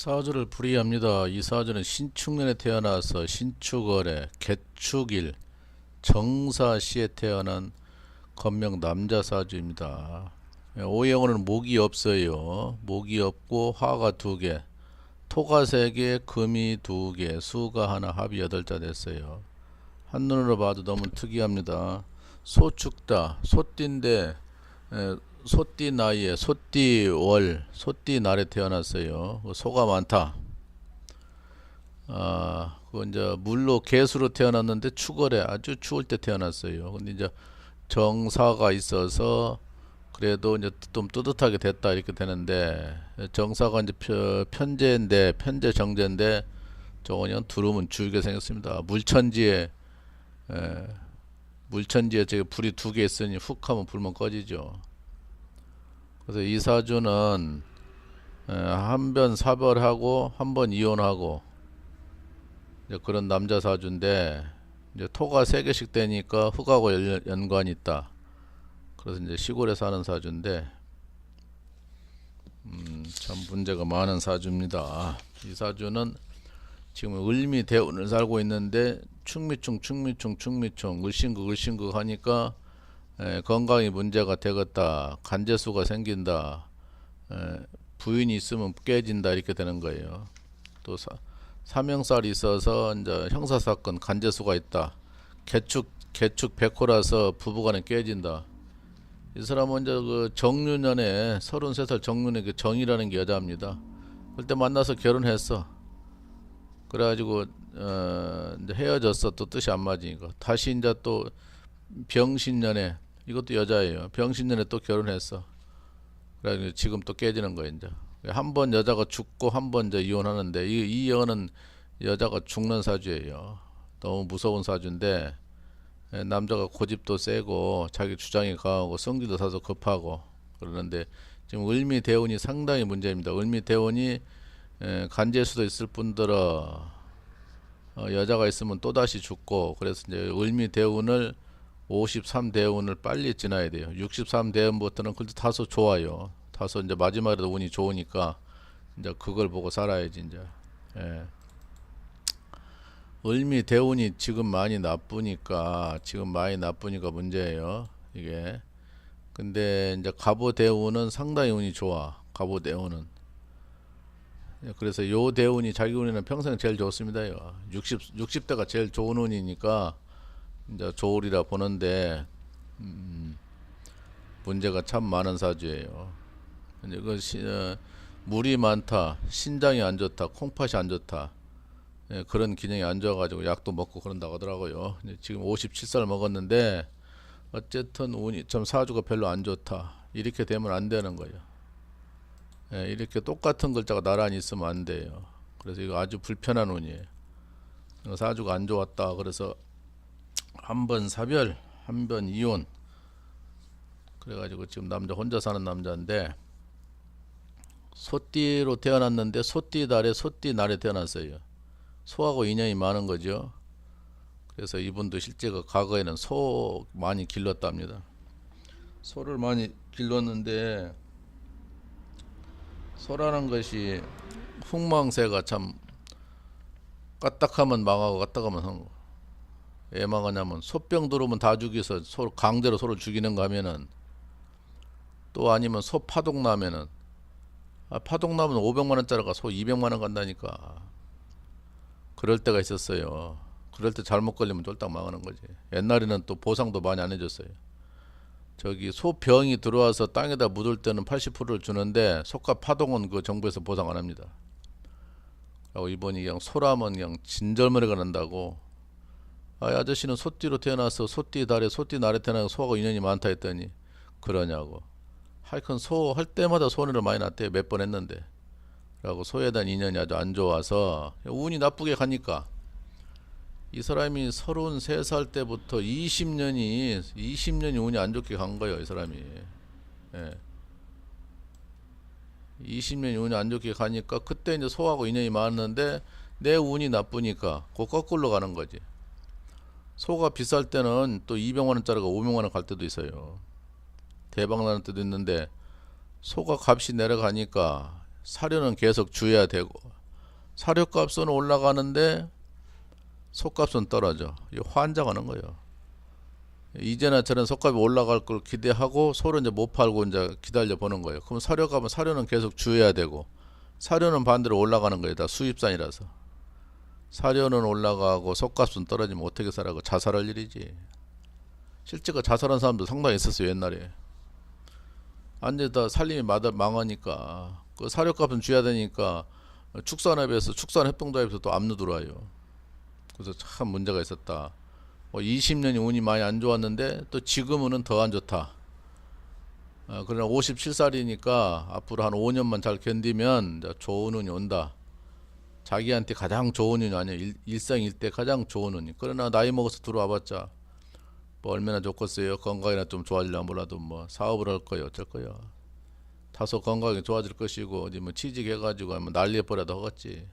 사주를 불이합니다. 이 사주는 신축년에 태어나서 신축월에 개축일 정사시에 태어난 건명 남자 사주입니다. 예, 오행으로는 목이 없어요. 목이 없고 화가 두 개, 토가 세 개, 금이 두 개, 수가 하나, 합이 여덟 자 됐어요. 한눈으로 봐도 너무 특이합니다. 소축다, 소띠인데 에, 소띠 나이에 소띠 월, 소띠 날에 태어났어요. 그 소가 많다. 아, 그 이제 물로 개수로 태어났는데 축월에 아주 추울 때 태어났어요. 근데 이제 정사가 있어서 그래도 이제 좀 뜨뜻하게 됐다 이렇게 되는데 정사가 이제 펴- 편제인데 편제 정제인데 저거 그냥 두루면 줄게 생겼습니다. 물천지에 에, 물천지에 저기 불이 두 개 있으니 훅 하면 불면 꺼지죠. 그래서 이 사주는 한 번 사별하고 한 번 이혼하고 그런 남자 사주인데 이제 토가 세 개씩 되니까 흑하고 연, 연관이 있다. 그래서 이제 시골에 사는 사주인데 음, 참 문제가 많은 사주입니다. 이 사주는 지금 을미 대운을 살고 있는데 충미충 충미충 충미충 을신극 을신극 하니까 에, 건강이 문제가 되겠다 간제수가 생긴다 에, 부인이 있으면 깨진다 이렇게 되는 거예요. 또 사, 사명살이 있어서 이제 형사사건 간제수가 있다. 개축 개축 백호라서 부부간에 깨진다. 이 사람은 이제 그 정유년에 33살 정윤의 그 정이라는 게 여자입니다. 그때 만나서 결혼했어. 그래가지고 어, 헤어졌어. 또 뜻이 안 맞으니까. 다시 이제 또 병신년에 이것도 여자예요. 병신년에 또 결혼했어 그래가지고 지금 또 깨지는 거예요 이제. 한 번 여자가 죽고 한 번 이제 이혼하는데 이, 이 여는 여자가 죽는 사주예요. 너무 무서운 사주인데 예, 남자가 고집도 세고 자기 주장이 강하고 성질도 사서 급하고 그러는데 지금 을미 대운이 상당히 문제입니다. 을미 대운이 에, 간제수도 있을 뿐더러 어, 여자가 있으면 또 다시 죽고 그래서 이제 을미 대운을 53 대운을 빨리 지나야 돼요. 63 대운부터는 그래도 다소 좋아요. 다소 이제 마지막에도 운이 좋으니까 이제 그걸 보고 살아야지 이제. 예. 을미 대운이 지금 많이 나쁘니까 지금 많이 나쁘니까 문제예요. 이게. 근데 이제 갑오 대운은 상당히 운이 좋아. 갑오 대운은. 예, 그래서 요 대운이 자기 운에는 평생 제일 좋습니다요. 60 60대가 제일 좋은 운이니까 이제 좋으리라 보는데 음, 문제가 참 많은 사주예요. 그 시, 어, 물이 많다, 신장이 안 좋다, 콩팥이 안 좋다. 예, 그런 기능이 안 좋아가지고 약도 먹고 그런다고 하더라고요. 지금 57살 먹었는데 어쨌든 운이 좀 사주가 별로 안 좋다. 이렇게 되면 안 되는 거예요. 예, 이렇게 똑같은 글자가 나란히 있으면 안 돼요. 그래서 이거 아주 불편한 운이에요. 어, 사주가 안 좋았다. 그래서 한 번 사별, 한 번 이혼. 그래가지고 지금 남자 혼자 사는 남자인데 소띠로 태어났는데 소띠 달에 소띠 날에 태어났어요. 소하고 인연이 많은 거죠. 그래서 이분도 실제가 과거에는 소 많이 길렀답니다. 소를 많이 길렀는데 소라는 것이 흥망새가 참 까딱하면 망하고 까딱하면 하는 거. 왜 망하냐면 소병 들어오면 다 죽여서 소 강제로 소를 죽이는가 하면은 또 아니면 소 파동 나면은 아, 파동 나면 500만 원짜리가 소 200만 원 간다니까 그럴 때가 있었어요. 그럴 때 잘못 걸리면 쫄딱 망하는 거지. 옛날에는 또 보상도 많이 안 해줬어요. 저기 소병이 들어와서 땅에다 묻을 때는 80%를 주는데 소가 파동은 그 정부에서 보상 안 합니다. 그리고 이번이 그냥 소라면 그냥 진절머리가 난다고. 아, 이 아저씨는 소띠로 태어나서 소띠 달에 소띠 날에 태어나서 소하고 인연이 많다 했더니 그러냐고. 하여튼 소할 때마다 손해를 많이 났대요. 몇번 했는데. 라고 소에 대한 인연이 아주 안 좋아서 운이 나쁘게 가니까 이 사람이 33살 때부터 20년이 20년이 운이 안 좋게 간 거예요, 이 사람이. 예. 20년이 운이 안 좋게 가니까 그때 이제 소하고 인연이 많았는데 내 운이 나쁘니까 그 거꾸로 가는 거지. 소가 비쌀 때는 또 200만 원짜리가 500만 원 갈 때도 있어요. 대박 나는 때도 있는데 소가 값이 내려가니까 사료는 계속 줘야 되고 사료값은 올라가는데 속값은 떨어져. 이거 환장하는 거예요. 이제나 저런 속값이 올라갈 걸 기대하고 소를 이제 못 팔고 이제 기다려 보는 거예요. 그럼 사료값은 사료는 계속 줘야 되고 사료는 반대로 올라가는 거예요. 다 수입산이라서. 사료는 올라가고 속값은 떨어지면 어떻게 살아고 자살할 일이지. 실제 그 자살한 사람도 상당히 있었어요 옛날에. 완전 다 살림이 망하니까 그 사료값은 줘야 되니까 축산업에서 축산협동조합에서 또 압류 들어와요. 그래서 참 문제가 있었다. 뭐 20년이 운이 많이 안 좋았는데 또 지금은 더 안 좋다. 어, 그러나 57살이니까 앞으로 한 5년만 잘 견디면 좋은 운이 온다. 자기한테 가장 좋은 운이 아니야. 일, 일생일대 가장 좋은 운이. 그러나 나이 먹어서 들어와봤자 뭐 얼마나 좋겠어요. 건강이나 좀 좋아지려면 몰라도 뭐 사업을 할 거예요. 어쩔 거예요. 다소 건강이 좋아질 것이고 어디 뭐 취직해가지고 하면 난리에 버려도 하겠지.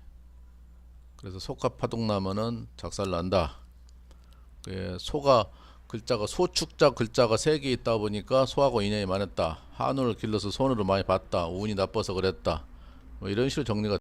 그래서 속값 파동 나면은 작살 난다. 예, 소가 글자가 소축자 글자가 세 개 있다 보니까 소하고 인연이 많았다. 한우를 길러서 손으로 많이 봤다. 운이 나빠서 그랬다. 뭐 이런 식으로 정리가